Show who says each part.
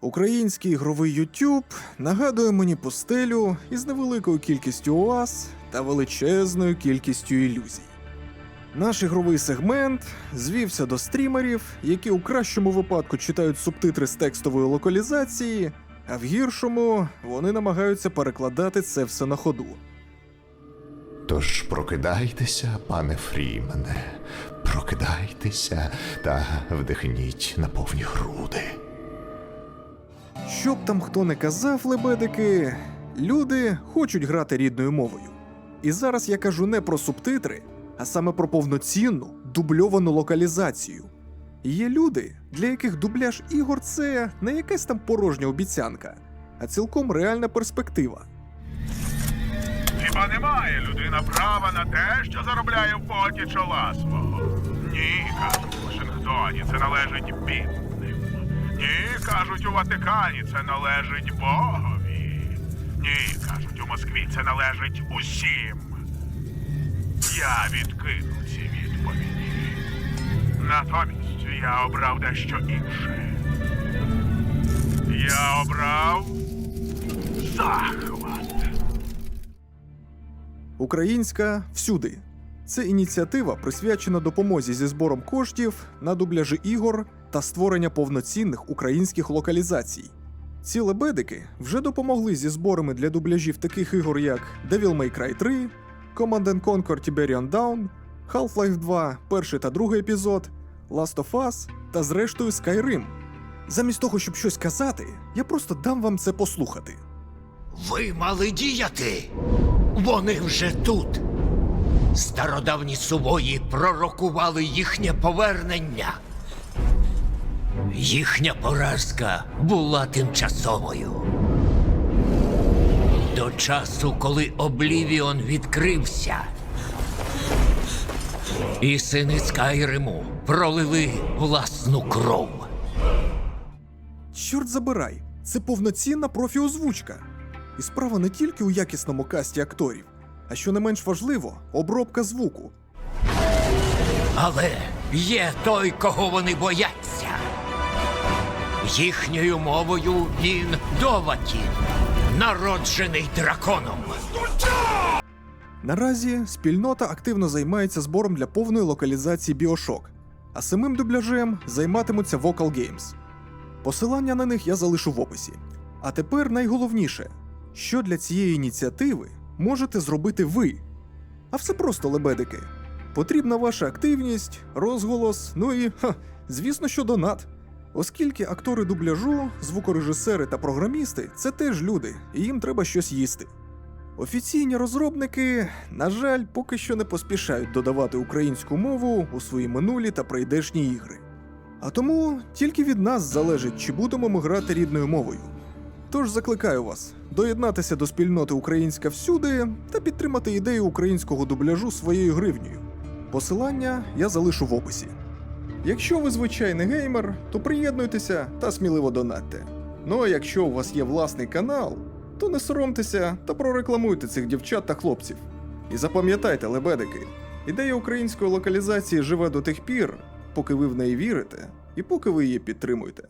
Speaker 1: Український ігровий YouTube нагадує мені постелю із невеликою кількістю оаз та величезною кількістю ілюзій. Наш ігровий сегмент звівся до стрімерів, які у кращому випадку читають субтитри з текстової локалізації, а в гіршому вони намагаються перекладати це все на ходу.
Speaker 2: Тож прокидайтеся, пане Фрімене, прокидайтеся та вдихніть на повні груди.
Speaker 1: Щоб там хто не казав, лебедики, люди хочуть грати рідною мовою. І зараз я кажу не про субтитри, а саме про повноцінну дубльовану локалізацію. Є люди, для яких дубляж ігор це не якась там порожня обіцянка, а цілком реальна перспектива.
Speaker 3: Хіба не має людина права на те, що заробляє в поті чола свого? Ні, кажуть у Вашингтоні, це належить бідним. Кажуть у Ватикані, це належить Богові. Ні, кажуть, у Москві це належить усім. Я відкинув ці відповіді. Натомість я обрав дещо інше. Я обрав захват.
Speaker 1: Українська всюди. Це ініціатива присвячена допомозі зі збором коштів на дубляжі ігор та створення повноцінних українських локалізацій. Ці лебедики вже допомогли зі зборами для дубляжів таких ігор, як Devil May Cry 3, Command and Conquer Tiberian Down, Half-Life 2, перший та другий епізод, Last of Us та зрештою Skyrim. Замість того, щоб щось казати, я просто дам вам це послухати.
Speaker 4: Ви мали діяти. Вони вже тут. Стародавні сувої пророкували їхнє повернення. Їхня поразка була тимчасовою. До часу, коли Облівіон відкрився. І сини Скайриму пролили власну кров.
Speaker 1: Чорт забирай, це повноцінна профіозвучка. І справа не тільки у якісному касті акторів, а що не менш важливо, обробка звуку.
Speaker 4: Але є той, кого вони бояться. Їхньою мовою він Доватін, народжений драконом.
Speaker 1: Наразі спільнота активно займається збором для повної локалізації Bioshock, а самим дубляжем займатимуться Vocal Games. Посилання на них я залишу в описі. А тепер найголовніше, що для цієї ініціативи можете зробити ви. А все просто лебедики. Потрібна ваша активність, розголос, ну і, ха, звісно, що донат. Оскільки актори дубляжу, звукорежисери та програмісти це теж люди, і їм треба щось їсти. Офіційні розробники, на жаль, поки що не поспішають додавати українську мову у свої минулі та прийдешні ігри. А тому тільки від нас залежить, чи будемо ми грати рідною мовою. Тож закликаю вас доєднатися до спільноти Українська всюди та підтримати ідею українського дубляжу своєю гривнею. Посилання я залишу в описі. Якщо ви звичайний геймер, то приєднуйтеся та сміливо донатьте. Ну а якщо у вас є власний канал, то не соромтеся та прорекламуйте цих дівчат та хлопців. І запам'ятайте, лебедики, ідея української локалізації живе до тих пір, поки ви в неї вірите і поки ви її підтримуєте.